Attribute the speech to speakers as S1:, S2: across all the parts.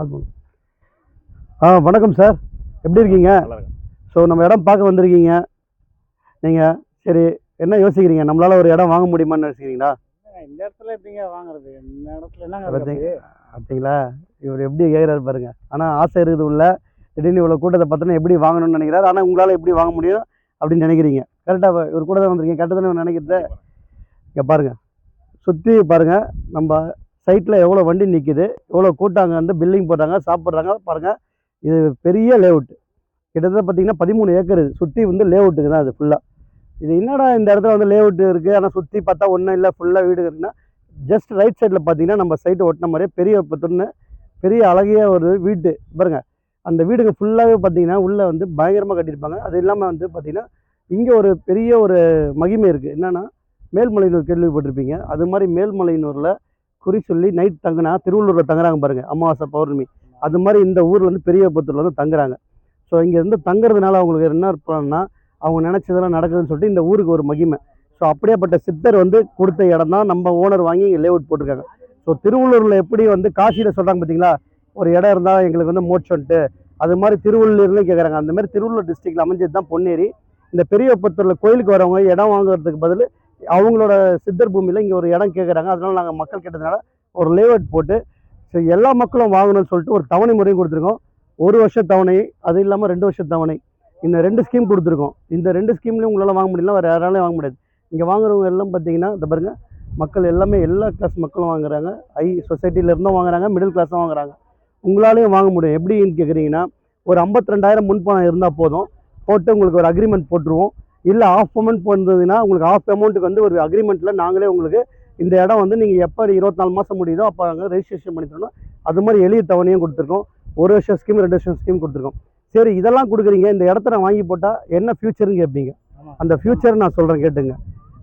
S1: ஆ வணக்கம் சார். எப்படி இருக்கீங்க? ஸோ நம்ம இடம் பார்க்க வந்திருக்கீங்க. நீங்கள் சரி என்ன யோசிக்கிறீங்க? நம்மளால் ஒரு இடம் வாங்க முடியுமான்னு யோசிக்கிறீங்களா?
S2: இந்த இடத்துல எப்படிங்க வாங்குறது? இந்த இடத்துல இருக்கு
S1: அப்படிங்களா? இவர் எப்படி கேட்குறாரு பாருங்க. ஆனால் ஆசை இருக்குது உள்ள. திடீர்னு இவ்வளோ கூட்டத்தை பார்த்தோன்னா எப்படி வாங்கணும்னு நினைக்கிறாரு. ஆனால் உங்களால் எப்படி வாங்க முடியும் அப்படின்னு நினைக்கிறீங்க. கரெக்டாக இவர் கூட தான் வந்திருக்கீங்க. கரெக்டாக தானே நினைக்கிறது? இங்கே பாருங்க. சுற்றி பாருங்க. நம்ம சைட்டில் எவ்வளோ வண்டி நிற்கிது எவ்வளோ கூட்டாங்க வந்து பில்டிங் போடுறாங்க சாப்பிட்றாங்க பாருங்கள் இது பெரிய லேஅவுட் கிட்டத்தட்ட பார்த்தீங்கன்னா பதிமூணு ஏக்கர் சுற்றி வந்து லேஅவுட்டுக்கு தான் அது ஃபுல்லாக இது என்னடா இந்த இடத்துல வந்து லேஅவுட் இருக்குது ஆனால் சுற்றி பார்த்தா ஒன்றும் இல்லை ஃபுல்லாக வீடு இருக்குன்னா ஜஸ்ட் ரைட் சைடில் பார்த்தீங்கன்னா நம்ம சைட்டை ஒட்டின மாதிரியே பெரிய பத்துன்னு பெரிய அழகிய ஒரு வீட்டு பாருங்கள் அந்த வீடுங்க ஃபுல்லாகவே பார்த்தீங்கன்னா உள்ளே வந்து பயங்கரமாக கட்டியிருப்பாங்க. அது இல்லாமல் வந்து பார்த்திங்கன்னா இங்கே ஒரு பெரிய ஒரு மகிமை இருக்குது என்னென்னா மேல்மலையனூர் கேள்விப்பட்டிருப்பீங்க. அது மாதிரி மேல்மலையனூரில் குறி சொல்லி நைட் தங்கினா திருவள்ளூரில் தங்குறாங்க பாருங்கள் அமாவாசை பௌர்ணமி. அது மாதிரி இந்த ஊரில் வந்து பெரிய பத்தூரில் வந்து தங்குறாங்க. ஸோ இங்கேருந்து தங்குறதுனால அவங்களுக்கு என்ன இருப்பாங்கன்னா அவங்க நினச்சதெல்லாம் நடக்குதுன்னு சொல்லிட்டு இந்த ஊருக்கு ஒரு மகிமை. ஸோ அப்படியேப்பட்ட சித்தர் வந்து கொடுத்த இடம் தான் நம்ம ஓனர் வாங்கி இங்கே லேஅவுட் போட்டிருக்காங்க. ஸோ திருவள்ளூரில் எப்படி வந்து காசியில் சொல்கிறாங்க பார்த்தீங்களா ஒரு இடம் இருந்தால் எங்களுக்கு வந்து மோட்சம்ட்டு அது மாதிரி திருவள்ளூர்லேயும் கேட்குறாங்க அந்த மாதிரி திருவள்ளூர் டிஸ்ட்ரிக்டில் அமைஞ்சது தான் பொன்னேரி. இந்த பெரியபுத்தூரில் கோயிலுக்கு வரவங்க இடம் வாங்குறதுக்கு பதில் அவங்களோட சித்தர் பூமியில் இங்கே ஒரு இடம் கேட்குறாங்க அதனால் நாங்கள் மக்கள் கேட்டதுனால ஒரு லேஅவுட் போட்டு ஸோ எல்லா மக்களும் வாங்கணும்னு சொல்லிட்டு ஒரு தவணை முறையும் கொடுத்துருக்கோம். ஒரு வருஷம் தவணை அது இல்லாமல் ரெண்டு வருஷம் தவணை. இந்த ரெண்டு ஸ்கீம் கொடுத்துருக்கோம். இந்த ரெண்டு ஸ்கீம்லேயும் உங்களால் வாங்க முடியல வேறு யாராலையும் வாங்க முடியாது. இங்கே வாங்குறவங்க எல்லாம் பார்த்தீங்கன்னா இந்த பாருங்கள் மக்கள் எல்லாமே எல்லா கிளாஸ் மக்களும் வாங்குறாங்க. ஐ சொசைட்டிலேருந்தும் வாங்குறாங்க மிடில் கிளாஸும் வாங்குறாங்க. உங்களாலையும் வாங்க முடியும். எப்படின்னு கேட்குறீங்கன்னா ஒரு ஐம்பத்தி ரெண்டாயிரம் முன்பணம் இருந்தால் போதும். போட்டு உங்களுக்கு ஒரு அக்ரிமெண்ட் போட்டுருவோம். இல்லை ஆஃப் அமௌண்ட் போனதுன்னா உங்களுக்கு ஆஃப் அமௌண்ட்டுக்கு வந்து ஒரு அக்ரிமெண்ட்டில் நாங்களே உங்களுக்கு இந்த இடம் வந்து நீங்கள் எப்போ இருபத்தி நாலு மாதம் முடியுதோ அப்போ அங்கே ரெஜிஸ்ட்ரேஷன் பண்ணி தரணும். அது மாதிரி எளிய தவணையும் கொடுத்துருக்கோம். ஒரு வருஷம் ஸ்கீம் ரெண்டு வருஷம் ஸ்கீம் கொடுத்துருக்கோம். சரி இதெல்லாம் கொடுக்குறீங்க. இந்த இடத்த நான் வாங்கி போட்டால் என்ன ஃபியூச்சர்னு கேட்பீங்க. அந்த ஃபியூச்சர் நான் சொல்கிறேன் கேட்டுங்க.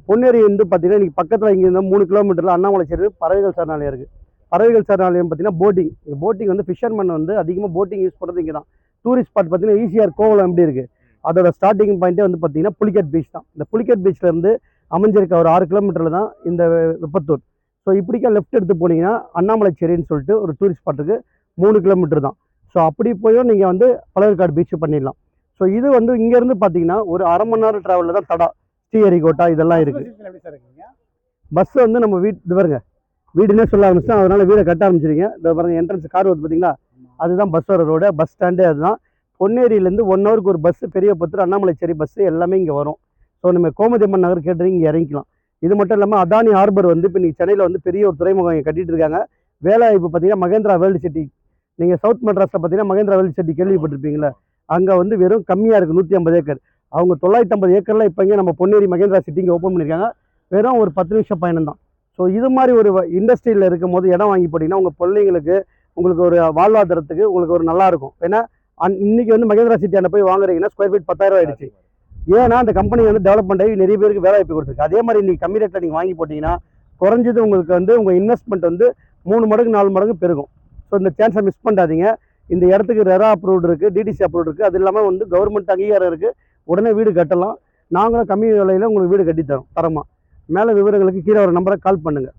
S1: பொன்னேரி வந்து பார்த்தீங்கன்னா இன்றைக்கி பக்கத்தில் இங்கே இருந்தால் மூணு கிலோமீட்டரில் அண்ணாமலை சரி பறவைகள் சரணாலயம் இருக்குது பறவைகள் சரணாலயம் பார்த்தீங்கன்னா போட்டிங் போட்டிங் வந்து ஃபிஷர்மேன் வந்து அதிகமாக போட்டிங் யூஸ் பண்ணுறது இங்கே தான் டூரிஸ்ட் ஸ்பாட் பார்த்தீங்கன்னா ஈஸியாக கோவலம் எப்படி இருக்குது அதோட ஸ்டார்டிங் பாயிண்ட்டே வந்து பார்த்தீங்கன்னா புலிக்கட் பீச் தான். இந்த புலிக்கட் பீச்ல இருந்து அமைஞ்சிருக்க ஒரு ஆறு கிலோமீட்டரில் தான் இந்த வெப்பத்தூர். ஸோ இப்படிக்கா லெஃப்ட் எடுத்து போனீங்கன்னா அண்ணாமலைச்சேரின்னு சொல்லிட்டு ஒரு டூரிஸ்ட் ஸ்பாட்டுக்கு மூணு கிலோமீட்டர் தான். ஸோ அப்படி போயும் நீங்கள் வந்து பழவேற்காடு பீச் பண்ணிடலாம். ஸோ இது வந்து இங்கேருந்து பார்த்தீங்கன்னா ஒரு அரை மணி நேரம் ட்ராவலில் தான் தடா ஸ்ரீஹரிகோட்டா இதெல்லாம் இருக்குது பஸ் வந்து நம்ம வீட் இது பாருங்க வீடுனே சொல்ல ஆரம்பிச்சிட்டோம் அதனால வீடை கட்ட ஆரம்பிச்சிருக்கீங்க இந்த பாருங்க என்ட்ரன்ஸ் கார் வருது பார்த்தீங்களா அதுதான் பஸ் வர ரோடு பஸ் ஸ்டாண்டே அதுதான் பொன்னேரியிலேருந்து ஒன் ஹவருக்கு ஒரு பஸ்ஸு பெரிய பத்து அண்ணாமலைச்சேரி பஸ்ஸு எல்லாமே இங்கே வரும். ஸோ நம்ம கோமதியம்மன் நகர் கேட்டு இங்கே இறங்கிக்கலாம். இது மட்டும் இல்லாமல் அதானி ஹார்பர் வந்து இப்போ நீங்கள் சென்னையில் வந்து பெரிய ஒரு துறைமுகம் இங்கே கட்டிகிட்டு இருக்காங்க. வேலை இப்போ பார்த்தீங்கன்னா மகேந்திரா வேர்ல்டு சிட்டி. நீங்கள் சவுத் மெட்ராஸில் பார்த்தீங்கன்னா மகேந்திரா வேர்ல்டு சிட்டி கேள்விப்பட்டிருப்பீங்களா? அங்கே வந்து வெறும் கம்மியாக இருக்குது நூற்றி ஐம்பது ஏக்கர். அவங்க தொள்ளாயிரத்தி ஐம்பது ஏக்கரில் இப்போ இங்கே நம்ம பொன்னேரி மகேந்திரா சிட்டி இங்கே ஓப்பன் பண்ணியிருக்காங்க. வெறும் ஒரு பத்து நிமிஷம் பயணம் தான். ஸோ இது மாதிரி ஒரு இண்டஸ்ட்ரியில் இருக்கும் போது இடம் வாங்கி போட்டிங்கன்னா உங்கள் பிள்ளைங்களுக்கு உங்களுக்கு ஒரு வாழ்வாதாரத்துக்கு உங்களுக்கு ஒரு நல்லாயிருக்கும் ஏன்னா இன்னைக்கு வந்து மகேந்திரா சிட்டியாண்ட போய் வாங்குறீங்கன்னா ஸ்கொயர் ஃபீட் பத்தாயிரம் ஆயிடுச்சு. ஏன்னா அந்த கம்பெனி வந்து டெவலப்மெண்ட் ஆகி நிறைய பேருக்கு வேலை வாய்ப்பு கொடுத்துருக்கு. அதே மாதிரி இன்னைக்கு கம்மி ரேட்டில் நீங்கள் வாங்கி போட்டிங்கன்னா குறைஞ்சது உங்களுக்கு வந்து உங்கள் இன்வெஸ்ட்மெண்ட் வந்து மூணு மடங்கு நாலு மடங்கு பெருகும். ஸோ இந்த சான்ஸை மிஸ் பண்ணாதீங்க. இந்த இடத்துக்கு ரெரா அப்ரூவ்டு இருக்குது டிடிசி அப்ரூவ்டு இருக்குது அது இல்லாமல் வந்து கவர்மெண்ட் அங்கீகாரம் இருக்குது உடனே வீடு கட்டலாம். நாங்களும் கம்மி விலையில் உங்களுக்கு வீடு கட்டித்தரோம் தரமாக மேலே விவரங்களுக்கு கீழே ஒரு நம்பரை கால் பண்ணுங்கள்